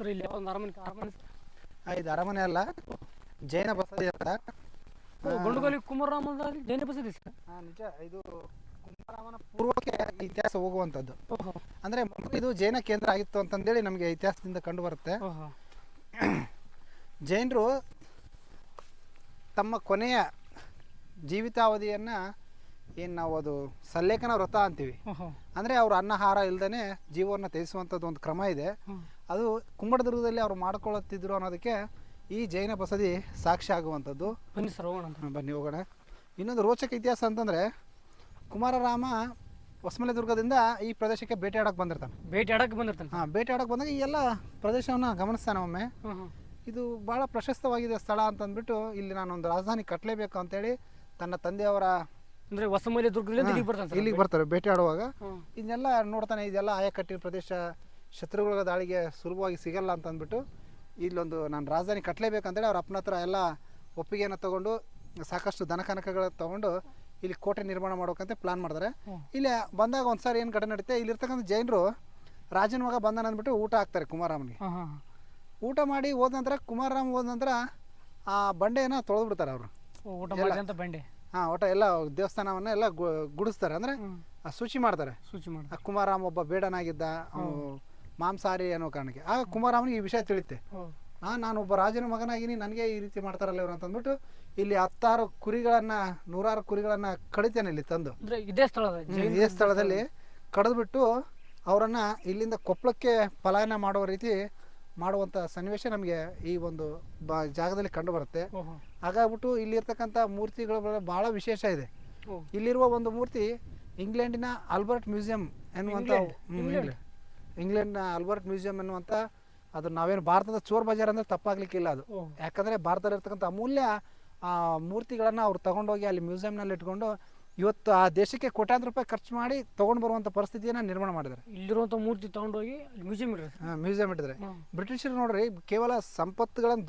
Sir ಇಲ್ಲಿ ಒಂದು ಅರಮನೆ ಅರಮನೆ ಇದು ಅರಮನೆ ಅಲ್ಲ ಜೈನ ಬಸದಿ ಅಂತ. ಗುಂಡುಗೋಲಿ ಕುಮಾರರಾಮನ ಜೈನ ಬಸದಿ ಸರ್? ನಿಜ ಇದು ಕುಮಾರರಾಮನ ಪೂರ್ವಕ್ಕೆ ಇತಿಹಾಸ ಹೋಗುವಂಥದ್ದು. ಅಂದರೆ ಇದು ಜೈನ ಕೇಂದ್ರ ಆಗಿತ್ತು ಅಂತಂದೇಳಿ ನಮಗೆ ಇತಿಹಾಸದಿಂದ ಕಂಡು ಬರುತ್ತೆ. ಜೈನರು ತಮ್ಮ ಕೊನೆಯ ಜೀವಿತಾವಧಿಯನ್ನು ಏನು ನಾವು ಅದು ಸಲ್ಲೇಖನ ವ್ರತ ಅಂತೀವಿ. ಅಂದ್ರೆ ಅವರು ಅನ್ನಹಾರ ಇಲ್ದೇ ಜೀವವನ್ನು ತ್ಯಜಿಸುವಂಥದ್ದು ಒಂದು ಕ್ರಮ ಇದೆ. ಅದು ಕುಂಬಡದುರ್ಗದಲ್ಲಿ ಅವರು ಮಾಡ್ಕೊಳ್ಳುತ್ತಿದ್ರು ಅನ್ನೋದಕ್ಕೆ ಈ ಜೈನ ಬಸದಿ ಸಾಕ್ಷಿ ಆಗುವಂಥದ್ದು. ಬನ್ನಿ ಸರ್ ಹೋಗೋಣ ಅಂತ. ಬನ್ನಿ ಹೋಗೋಣ. ಇನ್ನೊಂದು ರೋಚಕ ಇತಿಹಾಸ ಅಂತಂದರೆ ಕುಮಾರರಾಮ ಹೊಸಮಲೆ ದುರ್ಗದಿಂದ ಈ ಪ್ರದೇಶಕ್ಕೆ ಬೇಟೆಯಾಡಕ್ಕೆ ಬಂದಿರ್ತಾನೆ. ಭೇಟಿ ಆಡಕ್ಕೆ ಬಂದಿರ್ತಾನೆ. ಹಾಂ ಬೇಟೆಯಾಡಕ್ಕೆ ಬಂದಾಗ ಈ ಎಲ್ಲ ಪ್ರದೇಶವನ್ನು ಗಮನಿಸ್ತಾನೆ ಒಮ್ಮೆ. ಇದು ಭಾಳ ಪ್ರಶಸ್ತವಾಗಿದೆ ಸ್ಥಳ ಅಂತಂದ್ಬಿಟ್ಟು ಇಲ್ಲಿ ನಾನು ಒಂದು ರಾಜಧಾನಿ ಕಟ್ಟಲೇಬೇಕು ಅಂತೇಳಿ ತನ್ನ ತಂದೆಯವರ ಅಂದ್ರೆ ಹೊಸಮಲೆ ದುರ್ಗದಿಂದ ಇಲ್ಲಿಗೆ ಬರ್ತಾರೆ ಇಲ್ಲಿಗೆ ಬರ್ತಾರೆ ಬೇಟೆಯಾಡುವಾಗ ಇದನ್ನೆಲ್ಲ ನೋಡ್ತಾನೆ ಇದೆಲ್ಲ ಆಯಕಟ್ಟಿನ ಪ್ರದೇಶ ಶತ್ರುಗಳ ದಾಳಿಗೆ ಸುಲಭವಾಗಿ ಸಿಗಲ್ಲ ಅಂತ ಅಂದ್ಬಿಟ್ಟು ಇಲ್ಲೊಂದು ನಾನು ರಾಜಧಾನಿ ಕಟ್ಟಲೇಬೇಕಂತೇಳಿ ಅವ್ರ ಅಪ್ಪನ ಹತ್ರ ಎಲ್ಲ ಒಪ್ಪಿಗೆಯನ್ನು ತಗೊಂಡು ಸಾಕಷ್ಟು ದನಕನಕಗಳ ತಗೊಂಡು ಇಲ್ಲಿ ಕೋಟೆ ನಿರ್ಮಾಣ ಮಾಡೋಕಂತ ಪ್ಲಾನ್ ಮಾಡಿದ್ರೆ. ಇಲ್ಲಿ ಬಂದಾಗ ಒಂದ್ಸಾರಿ ಏನು ಘಟನೆ ನಡೀತೆ? ಇಲ್ಲಿರ್ತಕ್ಕಂಥ ಜೈನರು ರಾಜನ ಮಗ ಬಂದಾನ ಅಂದ್ಬಿಟ್ಟು ಊಟ ಹಾಕ್ತಾರೆ ಹಾಂ ಊಟ ಮಾಡಿ ಹೋದ ನಂತರ ಕುಮಾರರಾಮ್ ಹೋದ ನಂತರ ಆ ಬಂಡೆಯನ್ನು ತೊಳೆದ್ಬಿಡ್ತಾರೆ ಅವರು. ಊಟ ಬಂಡೆ. ಹಾಂ ಒಟ್ಟ ಎಲ್ಲ ದೇವಸ್ಥಾನವನ್ನ ಎಲ್ಲ ಗು- ಗುಡಿಸ್ತಾರೆ. ಅಂದರೆ ಶುಚಿ ಮಾಡ್ತಾರೆ. ಸೂಚಿ ಮಾಡಿ ಆ ಕುಮಾರರಾಮ್ ಒಬ್ಬ ಬೇಡನಾಗಿದ್ದ ಅವನು ಮಾಂಸಾಹಾರಿ ಅನ್ನೋ ಕಾರಣಕ್ಕೆ. ಆಗ ಕುಮಾರಾಮನಿಗೆ ಈ ವಿಷಯ ತಿಳಿತೆ ಹಾಂ ನಾನು ಒಬ್ಬ ರಾಜನ ಮಗನಾಗಿನಿ ನನಗೆ ಈ ರೀತಿ ಮಾಡ್ತಾರಲ್ಲ ಇವರು ಅಂತಂದ್ಬಿಟ್ಟು ಇಲ್ಲಿ ಹತ್ತಾರು ಕುರಿಗಳನ್ನ ನೂರಾರು ಕುರಿಗಳನ್ನ ಕಡಿತೇನೆ ಇಲ್ಲಿ ತಂದು. ಇದೇ ಸ್ಥಳದಲ್ಲಿ ಇದೇ ಸ್ಥಳದಲ್ಲಿ ಕಡಿದ್ಬಿಟ್ಟು ಅವರನ್ನು ಇಲ್ಲಿಂದ ಕೊಪ್ಪಳಕ್ಕೆ ಪಲಾಯನ ಮಾಡುವ ರೀತಿ ಮಾಡುವಂಥ ಸನ್ನಿವೇಶ ನಮಗೆ ಈ ಒಂದು ಬ ಜಾಗದಲ್ಲಿ ಕಂಡು ಬರುತ್ತೆ. ಹಾಗಾಗ್ಬಿಟ್ಟು ಇಲ್ಲಿರ್ತಕ್ಕಂಥ ಮೂರ್ತಿಗಳ ಭಾಳ ವಿಶೇಷ ಇದೆ. ಇಲ್ಲಿರುವ ಒಂದು ಮೂರ್ತಿ ಇಂಗ್ಲೆಂಡಿನ ಆಲ್ಬರ್ಟ್ ಮ್ಯೂಸಿಯಂ ಎನ್ನುವಂಥ ಇಂಗ್ಲೆಂಡ್ನ ಆಲ್ಬರ್ಟ್ ಮ್ಯೂಸಿಯಂ ಎನ್ನುವಂಥ ಅದು ನಾವೇನು ಭಾರತದ ಚೋರ್ ಬಜಾರ್ ಅಂದ್ರೆ ತಪ್ಪಾಗ್ಲಿಕ್ಕಿಲ್ಲ ಅದು. ಯಾಕಂದರೆ ಭಾರತದಲ್ಲಿ ಇರ್ತಕ್ಕಂಥ ಅಮೂಲ್ಯ ಆ, ಮೂರ್ತಿಗಳನ್ನು ಅವ್ರು ತಗೊಂಡೋಗಿ ಅಲ್ಲಿ ಮ್ಯೂಸಿಯಂನಲ್ಲಿ ಇಟ್ಕೊಂಡು ಇವತ್ತು ಆ ದೇಶಕ್ಕೆ ಕೋಟ್ಯಾಂತರ ರೂಪಾಯಿ ಖರ್ಚು ಮಾಡಿ ತೊಗೊಂಡು ಬರುವಂಥ ಪರಿಸ್ಥಿತಿಯನ್ನು ನಿರ್ಮಾಣ ಮಾಡಿದ್ದಾರೆ. ಇಲ್ಲಿರುವಂಥ ಮೂರ್ತಿ ತಗೊಂಡೋಗಿ ಮ್ಯೂಸಿಯಂ ಸರ್ ಮ್ಯೂಸಿಯಂ ಇಟ್ಟಿದ್ದಾರೆ. ಹ್ಞೂ ಬ್ರಿಟಿಷರು ನೋಡ್ರಿ ಕೇವಲ ಸಂಪತ್ತುಗಳನ್ನು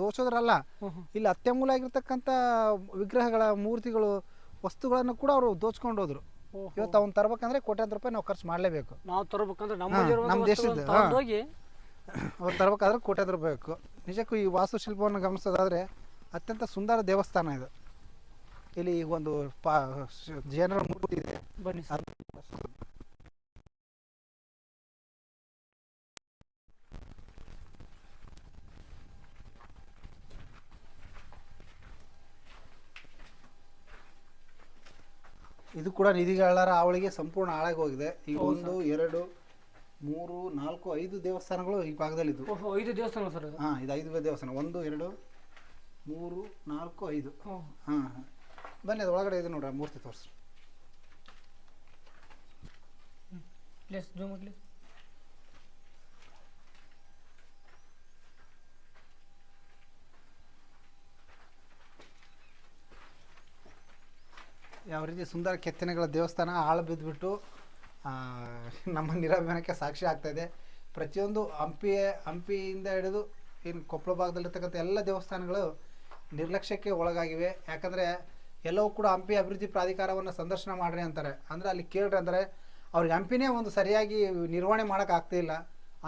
ಹ್ಞೂ ಇಲ್ಲಿ ಅತ್ಯಮೂಲ ಆಗಿರ್ತಕ್ಕಂಥ ವಿಗ್ರಹಗಳ ಮೂರ್ತಿಗಳು ವಸ್ತುಗಳನ್ನು ಕೂಡ ಅವರು ದೋಚ್ಕೊಂಡು ಹೋದ್ರು. ಇವತ್ತು ಅವ್ನು ತರ್ಬೇಕಂದ್ರೆ ಕೋಟ್ಯಾಂತರ ರೂಪಾಯಿ ನಾವು ಖರ್ಚು ಮಾಡಲೇಬೇಕು. ನಾವು ತರಬೇಕಂದ್ರೆ ನಮ್ಮ ದೇಶದ ಹೋಗಿ. ಅವ್ರು ತರಬೇಕಾದ್ರೆ ಕೋಟ್ಯಾಂತರ ರೂಪಾಯಿ ಬೇಕು. ನಿಜಕ್ಕೂ ಈ ವಾಸ್ತುಶಿಲ್ಪವನ್ನು ಗಮನಿಸೋದಾದ್ರೆ ಅತ್ಯಂತ ಸುಂದರ ದೇವಸ್ಥಾನ ಇದು. ಇಲ್ಲಿ ಈಗ ಒಂದು ಪಾ ಜನರ ಮೂರ್ತಿ ಇದೆ. ಬನ್ನಿ ಇದು ಕೂಡ ನಿಧಿಗಾಳರ ಅವಳಿಗೆ ಸಂಪೂರ್ಣ ಹಾಳಾಗಿ ಹೋಗಿದೆ ಈಗ ಒಂದು ಎರಡು ಮೂರು ನಾಲ್ಕು ಐದು ದೇವಸ್ಥಾನಗಳು ಈ ಭಾಗದಲ್ಲಿ ಇದ್ವು ಓಹೋ ಐದು ದೇವಸ್ಥಾನ ಸರ್ ಇದು ಹಾಂ ಇದು ಐದು ದೇವಸ್ಥಾನ. ಒಂದು ಎರಡು ಮೂರು ನಾಲ್ಕು ಐದು. ಹ್ಞೂ ಹಾಂ ಬನ್ನಿ ಅದು ಒಳಗಡೆ ಇದೆ ನೋಡ್ರಿ ಆ ಮೂರ್ತಿ ತೋರಿಸಿ ಪ್ಲೇಸ್ ಜೂಮ್ ಆಗಲಿ ಯಾವ ರೀತಿ ಸುಂದರ ಕೆತ್ತನೆಗಳ ದೇವಸ್ಥಾನ ಆಳು ಬಿದ್ದುಬಿಟ್ಟು ನಮ್ಮ ನಿರಾಭಿಮಾನಕ್ಕೆ ಸಾಕ್ಷಿ ಆಗ್ತಾ ಇದೆ. ಪ್ರತಿಯೊಂದು ಹಂಪಿ ಹಂಪಿಯಿಂದ ಹಿಡಿದು ಏನು ಕೊಪ್ಪಳ ಭಾಗದಲ್ಲಿರ್ತಕ್ಕಂಥ ಎಲ್ಲ ದೇವಸ್ಥಾನಗಳು ನಿರ್ಲಕ್ಷ್ಯಕ್ಕೆ ಒಳಗಾಗಿವೆ. ಯಾಕಂದರೆ ಎಲ್ಲವೂ ಕೂಡ ಹಂಪಿ ಅಭಿವೃದ್ಧಿ ಪ್ರಾಧಿಕಾರವನ್ನು ಸಂದರ್ಶನ ಮಾಡ್ರಿ ಅಂತಾರೆ. ಅಂದರೆ ಅಲ್ಲಿ ಕೇಳ್ರಿ ಅಂದರೆ ಅವ್ರಿಗೆ ಹಂಪಿನೇ ಒಂದು ಸರಿಯಾಗಿ ನಿರ್ವಹಣೆ ಮಾಡೋಕೆ ಆಗ್ತಿಲ್ಲ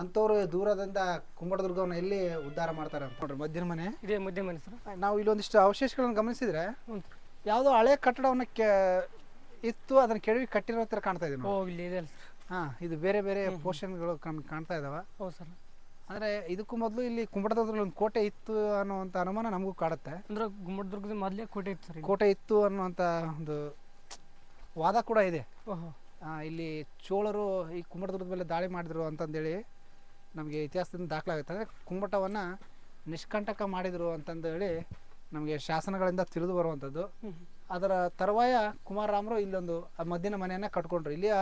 ಅಂಥವ್ರು ದೂರದಿಂದ ಕುಂಬಡದುರ್ಗವನ್ನು ಎಲ್ಲಿ ಉದ್ಧಾರ ಮಾಡ್ತಾರೆ ಅಂತ. ನೋಡ್ರಿ ಮಧ್ಯಮನೆ ಇದೇ ಮಧ್ಯ ಮನೆ ಸರ್. ನಾವು ಇಲ್ಲೊಂದಿಷ್ಟು ಅವಶೇಷಗಳನ್ನು ಗಮನಿಸಿದರೆ ಹ್ಞೂ ಯಾವುದೋ ಹಳೆ ಕಟ್ಟಡವನ್ನು ಕೆ ಇತ್ತು ಅದನ್ನು ಕೆಡವಿ ಕಟ್ಟಿರೋ ಥರ ಕಾಣ್ತಾ ಇದೆ ಓ ಇಲ್ಲಿ ಇದೆ ಹಾಂ ಇದು ಬೇರೆ ಬೇರೆ ಪೋರ್ಷನ್ಗಳು ಕಾಣ್ತಾ ಇದಾವೆ. ಹೌದು ಸರ್. ಅಂದರೆ ಇದಕ್ಕೂ ಮೊದಲು ಇಲ್ಲಿ ಕುಂಬಟದುರ್ಗದಲ್ಲಿ ಒಂದು ಕೋಟೆ ಇತ್ತು ಅನ್ನುವಂಥ ಅನುಮಾನ ನಮಗೂ ಕಾಡುತ್ತೆ. ಅಂದ್ರೆ ಗುಮ್ಮಟದುರ್ಗದ ಮೊದಲೇ ಕೋಟೆ ಇತ್ತು ಸರ್. ಕೋಟೆ ಇತ್ತು ಅನ್ನುವಂಥ ಒಂದು ವಾದ ಕೂಡ ಇದೆ. ಓಹೋ. ಆ, ಇಲ್ಲಿ ಚೋಳರು ಈ ಕುಂಬಟದುರ್ಗದ ಮೇಲೆ ದಾಳಿ ಮಾಡಿದ್ರು ಅಂತಂದೇಳಿ ನಮಗೆ ಇತಿಹಾಸದಿಂದ ದಾಖಲಾಗುತ್ತೆ. ಅಂದರೆ ಕುಂಬಟವನ್ನು ನಿಷ್ಕಂಟಕ ಮಾಡಿದರು ಅಂತಂದೇಳಿ ನಮಗೆ ಶಾಸನಗಳಿಂದ ತಿಳಿದು ಬರುವಂಥದ್ದು. ಅದರ ತರುವಾಯ ಕುಮಾರರಾಮರು ಇಲ್ಲೊಂದು ಆ ಮದ್ದಿನ ಮನೆಯನ್ನ ಕಟ್ಕೊಂಡ್ರು. ಇಲ್ಲಿಯ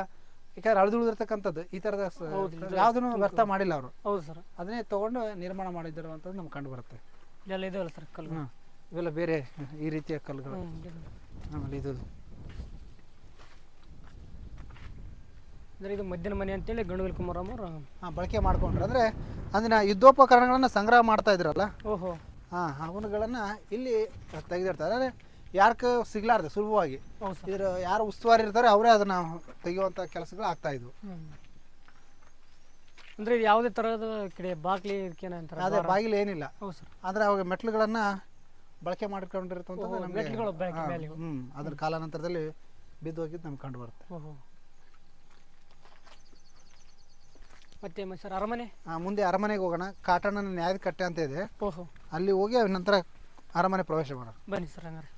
ಯಾಕಂದ್ರೆ ಅಳಿದುಳಿದಿರ್ತಕ್ಕಂಥದ್ದು ಈ ಇದು ಯಾವುದನ್ನು ವ್ಯರ್ಥ ಮಾಡಿಲ್ಲ ಅವರು. ಹೌದು ಸರ್. ಅದನ್ನೇ ತಗೊಂಡು ನಿರ್ಮಾಣ ಮಾಡಿದ್ರು ಅಂತ ನಮ್ಗೆ ಕಂಡು ಬರುತ್ತೆ. ಇದೆಲ್ಲ ಇದಾವಲ್ಲ ಸರ್ ಕಲ್ಲು. ಇವೆಲ್ಲ ಬೇರೆ ಈ ರೀತಿಯ ಕಲ್ಲುಗಳು. ಆಮೇಲೆ ಇದು. ಅಂದರೆ ಇದು ಮದ್ದಿನ ಮನೆ ಅಂತೇಳಿ ಗಂಡುಗಲ್ ಕುಮಾರಮ್ಮ ಅವರು ಹಾಂ ಬಳಕೆ ಮಾಡ್ಕೊಂಡ್ರು. ಅಂದರೆ ಅಂದಿನ ಯುದ್ಧೋಪಕರಣಗಳನ್ನು ಸಂಗ್ರಹ ಮಾಡ್ತಾ ಇದ್ರಲ್ಲ? ಓಹೋ. ಹಾಂ ಇಲ್ಲಿ ತೆಗೆದಿರ್ತಾರೆ ಅಂದರೆ ಯಾರಕ್ಕೆ ಸಿಗ್ಲಾರ್ದು ಸುಲಭವಾಗಿ. ಹೌದು ಸರ್. ಇದ್ರ ಯಾರು ಉಸ್ತುವಾರಿ ಇರ್ತಾರೆ ಅವರೇ ಅದನ್ನು ತೆಗೆಯುವಂಥ ಕೆಲಸಗಳು ಆಗ್ತಾ ಇದ್ವು. ಅಂದ್ರೆ ಅಂದರೆ ಯಾವುದೇ ಥರದ ಕಡೆ ಬಾಗ್ಲಿ ಇದಕ್ಕೇನ ಅಂತಾರೆ ಅದೇ ಬಾಗಿಲು ಏನಿಲ್ಲ. ಹೌದು ಸರ್. ಆದರೆ ಅವಾಗ ಮೆಟ್ಲುಗಳನ್ನು ಬಳಕೆ ಮಾಡಿಕೊಂಡಿರ್ತಂಥದ್ದು ನಮಗೆ ಮೆಟ್ಲುಗಳು. ಹ್ಞೂ ಅದ್ರ ಕಾಲಾನಂತರದಲ್ಲಿ ಬಿದ್ದು ಹೋಗಿದ್ದು ನಮ್ಗೆ ಕಂಡು ಬರುತ್ತೆ. ಓಹೋ. ಮತ್ತೆ ಸರ್ ಅರಮನೆ? ಆ, ಮುಂದೆ ಅರಮನೆಗೆ ಹೋಗೋಣ. ಕಾಟಣ್ಣನ ನ್ಯಾಯದ ಕಟ್ಟೆ ಅಂತ ಇದೆ. ಓಹೋ. ಅಲ್ಲಿ ಹೋಗಿ ನಂತರ ಅರಮನೆ ಪ್ರವೇಶ ಮಾಡೋಣ. ಬನ್ನಿ ಸರ್ ಹಂಗಾರೆ.